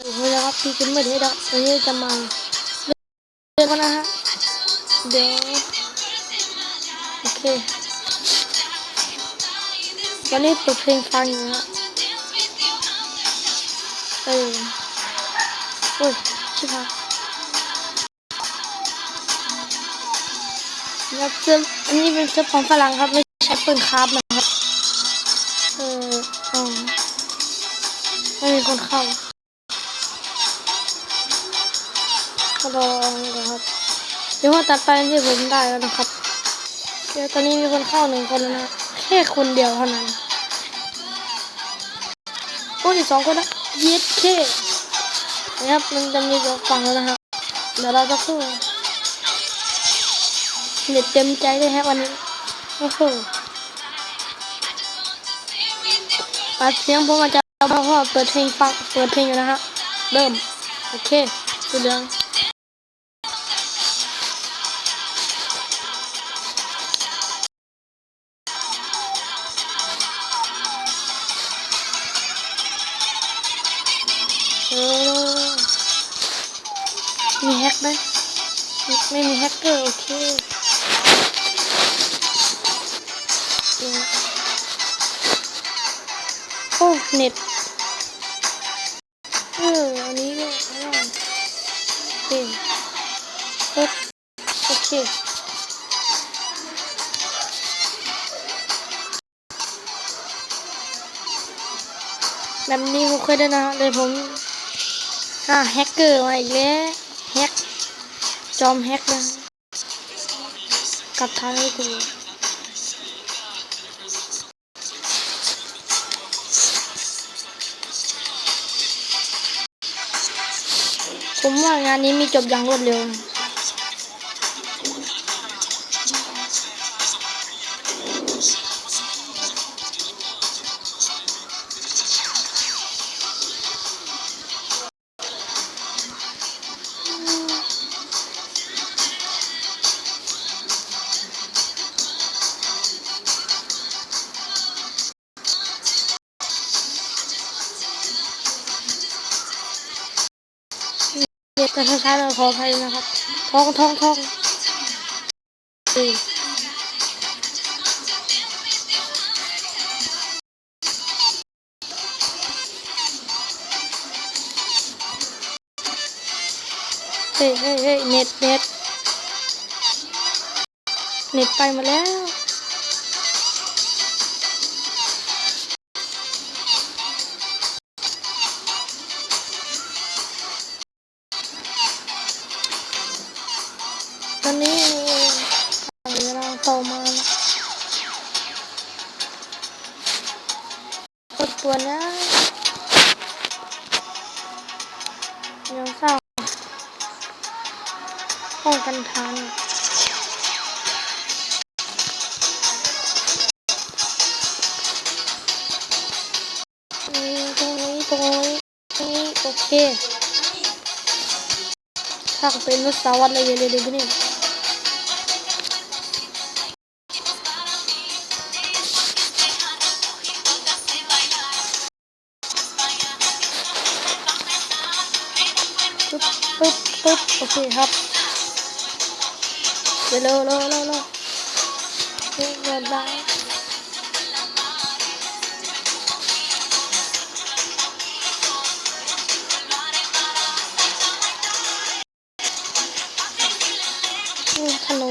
โอ้โหนะครับพี่กินไม่ได้ดอกวันนี้จะมาเล่นกันนะฮะเดี๋ยวโอเควันนี้เปิดเพลงฟังอยู่ฮะเออโอ้ยชิบหายนะครับเสื้ออันนี้เป็นเสื้อของฝรั่งครับไม่ใช่ปืนคราฟนะครับเอออ๋อไม่มีคนเข้า ก็ลองนะครับเดี๋ยวพอตัดไปที่ผมได้แล้วนะครับ เดี๋ยวตอนนี้มีคนเข้าหนึ่งคนแล้วนะแค่คนเดียวเท่านั้นโอ้ยสองคนนะเย็ดเคนะครับมันจะมีสองฝั่งแล้วนะครับเดี๋ยวเราจะสู้เน็ตเต็มใจเลยฮะวันนี้โอ้โหปัดเสียงผมอาจจะเพราะว่าเปิดเพลงฟังเปิดเพลงอยู่นะฮะเริ่ม โอเคดูเรื่อง กไหมไม่ไม่มีแฮกเกอร์โอเคโอ้เน็ตเอออันนี้ด้วยอ้าวโอเคปึ๊บโอเคแบบนี้ผมเคยได้นะเลยผมอ่าแฮกเกอร์มาอีกแล้ว แฮก จอมแฮกนะกับทางให้กูผมว่างานนี้มีจบอย่างรวดเร็วนะ เรียกกันช้าๆเลยขออภัยนะครับท้องท้องท้องเฮ้ยเฮ้ยเฮ้ยเน็ตเน็ตเน็ตไปมาแล้ว กดตัวนะยังเศร้าป้องกันทันตรงนี้ตรงนี้ตรงนี้โอเคถ้าเป็นนุสาวัตเลยเลยเลยนี่ ปึ๊บโอเคครับเร็วเร็วเร็วเร็วเร็วเร็วได้ขนู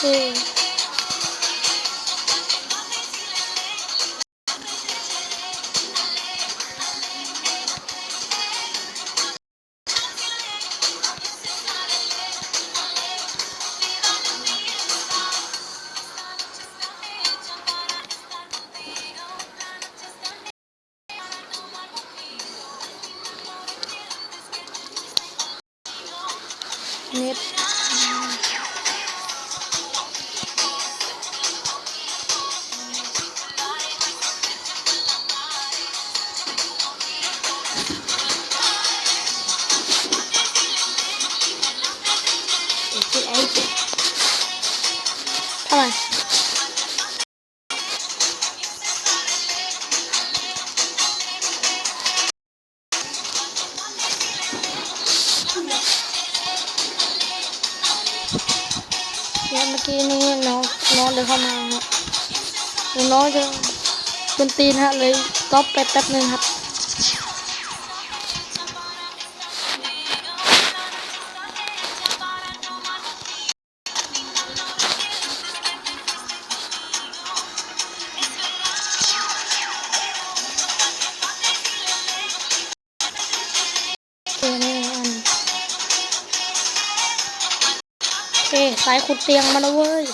โอเอเคไอ้ทำไมเนี่ยเมื่อกี้นี้น้องน้องเดินเข้ามาฮะเดี๋ยวน้องจะเป็นตีนฮะเลยก๊อปไปแป๊บหนึ่งครับ เอ้สายขุดเตียงมาแล้วเว้ย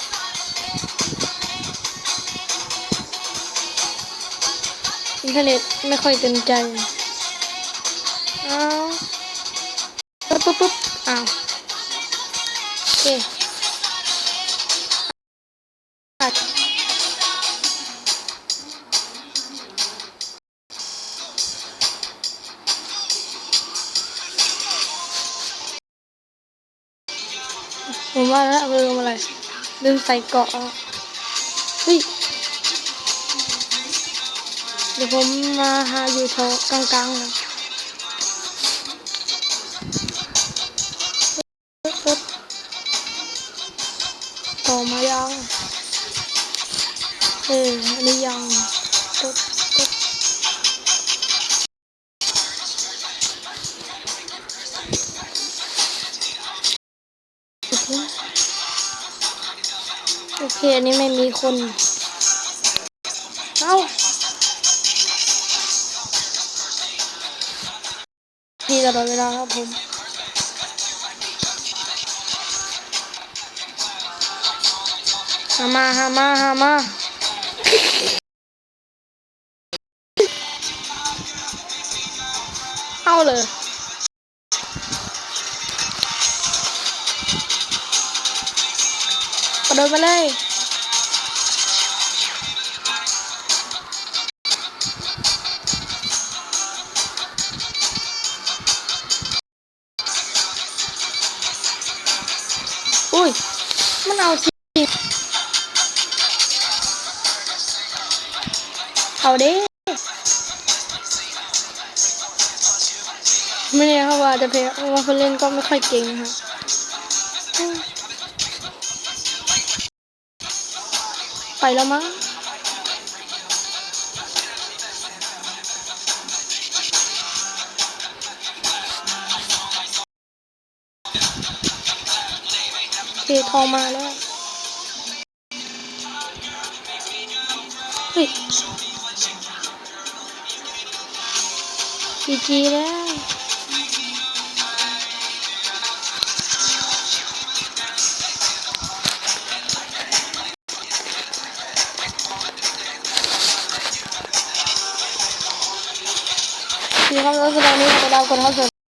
อินเทอร์เน็ตไม่ค่อยเต็มใจอ้าวปุ๊บปุ๊บอ้าวโอเค ผมว่าแล้วลืมอะไรลืมใส่เกาะอะเฮ้ยเดี๋ยวผมมาหาอยู่แถวกลางๆนะปึ๊บต่อมายังเอออันนี้ยังปึ๊บ เคอันนี้ไม่มีคน เอ้าดีตลอดเวลาครับผมหามาหามาหามาเอาเลยกระโดดไปเลย อุ้ย มันเอาจริงเอาดิไม่แน่ครับว่าจะเพลว่าคนเล่นก็ไม่ค่อยเก่งนะครับไปแล้วมั้ง เคทองมาแล้ว เฮ้ยจีจีแล้วดีครับแล้วสำหรับวันนี้ขอดาวกดเขาเสร็จ